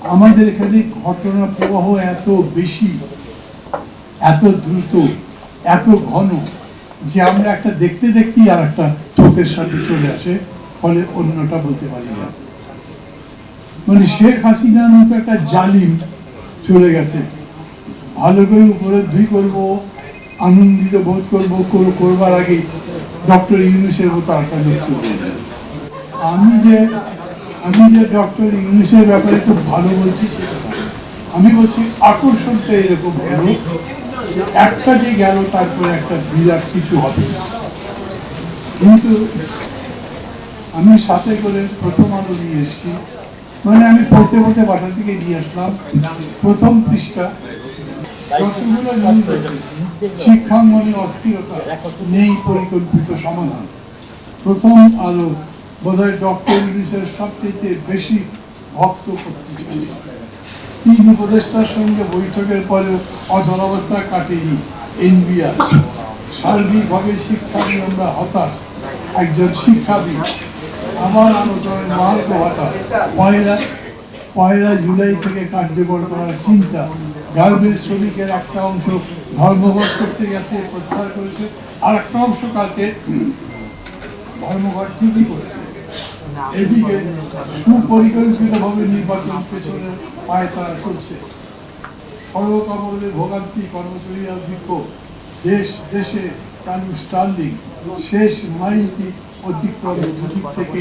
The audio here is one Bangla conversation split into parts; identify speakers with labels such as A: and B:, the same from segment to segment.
A: আমাদের এখানে ঘটনা প্রবাহ এত বেশি, এত দ্রুত, এত ঘন যে আমরা একটা দেখতে দেখতেই আর একটা চোখের সামনে চলে আসে, ফলে অন্যটা বলতে পারি না। মানে শেখ হাসিনার মতো একটা জালিম চলে গেছে। ভালো করে উপলব্ধি করব, আনন্দিত বোধ করব, কর- করবার আগে ডক্টর ইউনুসের মতো আমি যে আমি যে ডক্টর ইংলিশের ব্যাপারে খুব ভালো বলছি আমি বলছি, আকর্ষণটা এরকম হলো একটা যে গেল, তারপরে একটা বিরাট কিছু হবে। কিন্তু আমি সাথে করে প্রথম আলো নিয়ে এসেছি। মানে আমি পড়তে পড়তে বাসা থেকে নিয়ে আসলাম। প্রথম পৃষ্ঠা। শিক্ষাঙ্গনে অস্থিরতা নেই, পরিকল্পিত সমাধান। প্রথম আলো বোধহয় ডক্টর ইউনিসের সবচেয়ে বেশি ভক্ত পত্রিকা উপদেষ্টার সঙ্গে বৈঠকের পরেও অচল অবস্থা কাটেনি এনবিআর। সার্বিকভাবে শিক্ষা নিয়ে আমরা হতাশ। একজন শিক্ষাবিদ। আমার আলোচনায় মার্গ হতাশ। পয়লা পয়লা জুলাই থেকে কার্যকর করার চিন্তা। গার্মেন্টস শ্রমিকের একটা অংশ ধর্মঘট করতে গেছে, প্রত্যাহার করেছে। আর একটা অংশ কালকে ধর্মঘট ঠিকই করেছে। এদিকে সুপরিকল্পিতভাবে নির্বাচন পেছনে পায় তারা করছে সড়ক ভোগান্তি কর্মচারীরা বিক্ষোভ দেশ, দেশে স্টার্লিং শেষ মাইলটি অতিক্রম থেকে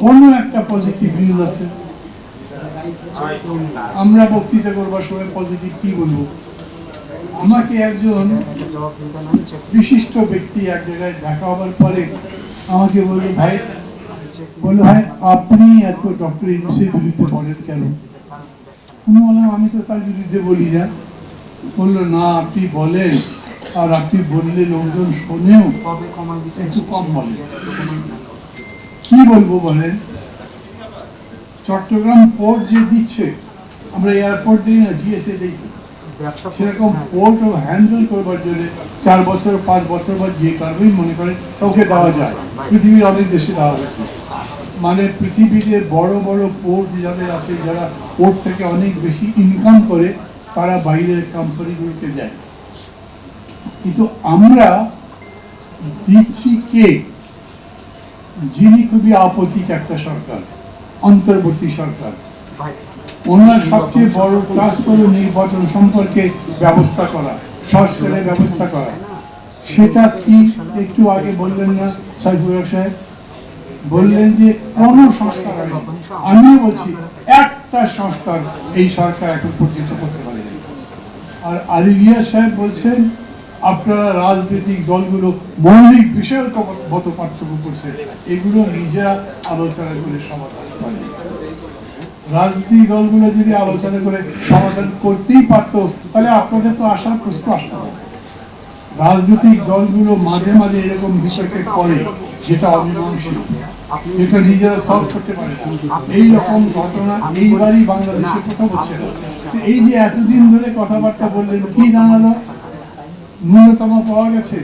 A: কোনো একটা পজিটিভ নিউজ আছে। আমরা বক্তৃতা করবার সময় পজিটিভ কি আমাকে একজন বিশিষ্ট ব্যক্তি এক জায়গায় দেখা হবার পরে আমাকে বলল, ভাই, বলল, ভাই, আপনি এত ডক্টর ইউনুসের বিরুদ্ধে বলেন কেন? আমি বললাম, আমি তো তার বিরুদ্ধে বলি না। বলল, না, আপনি বলেন। আর আপনি বললে লোকজন শোনেও একটু কম বলে। কি বলব বলেন? চট্টগ্রাম পোর্ট যে দিচ্ছে, আমরা এয়ারপোর্ট দিই না জিএসএ দিই সেরকম পোর্ট হ্যান্ডেল করবার জন্য চার বছর পাঁচ বছর বা যে কারণেই মনে করেন ওকে দেওয়া যায় পৃথিবীর অনেক দেশে দেওয়া হয়েছে মানে পৃথিবীতে বড় বড় পোর্ট যাদের আছে যারা পোর্ট থেকে অনেক বেশি ইনকাম করে তারা বাইরের কোম্পানিগুলোকে দেয় কিন্তু আমরা দিচ্ছি কে? যিনি খুবই আপত্তিক একটা সরকার অন্তর্বর্তী সরকার। ওনার সবচেয়ে বড় কাজ হলো নির্বাচন সম্পর্কে ব্যবস্থা করা, সংস্কারের ব্যবস্থা করা। সেটা কি একটু আগে বললেন না সাইফুর সাহেব? বললেন যে কোন সংস্কার আমিও বলছি, একটা সংস্কার এই সরকার এখন পর্যন্ত করতে পারেনি। আর আলিলিয়া সাহেব বলছেন, আপনারা রাজনৈতিক দলগুলো মৌলিক বিষয়ের মতো পার্থক্য করছে এগুলো নিজেরা আলোচনা করে সমাধান করে রাজনৈতিক দলগুলো যদি আলোচনা করে সমাধান করতেই পারতো, তাহলে আপনাদের তো আসার প্রশ্ন আসতো রাজনৈতিক দলগুলো মাঝে মাঝে এরকম বিষয়কে করে যেটা অমীমাংসিত, যেটা নিজেরা সলভ করতে পারে এই রকম ঘটনা এইবারই বাংলাদেশে কোথাও হচ্ছে। এই যে এতদিন ধরে কথাবার্তা বললেন, কি জানালো? ন্যূনতম পাওয়া গেছে।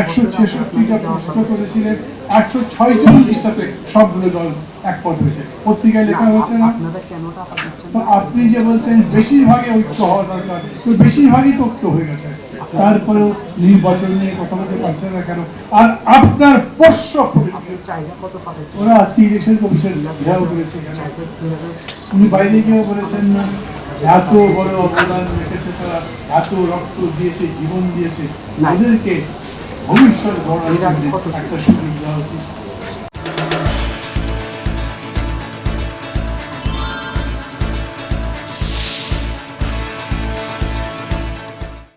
A: একশো ছেষট্টিটা প্রশ্ন করেছিলেন একশো ছয়চল্লিশটাতে সবগুলো দল একমত হয়েছে। পত্রিকায় লেখা হয়েছে না? আপনি যে বলতেন বেশিরভাগই ঐক্য হওয়া দরকার তো বেশিরভাগই তো ঐক্য হয়ে গেছে। তারপরেও নির্বাচন নিয়ে কথা বলতে পারছে না কেন? আর আপনার পোষ্য ওরা আজকে ইলেকশন কমিশন ঘেরাও করেছে উনি বাইরে গিয়েও বলেছেন না। এত বড় অবদান রেখেছে তারা এত রক্ত দিয়েছে জীবন দিয়েছে। ওদেরকে ভবিষ্যৎ গড়ার একটা সুযোগ দেওয়া উচিত।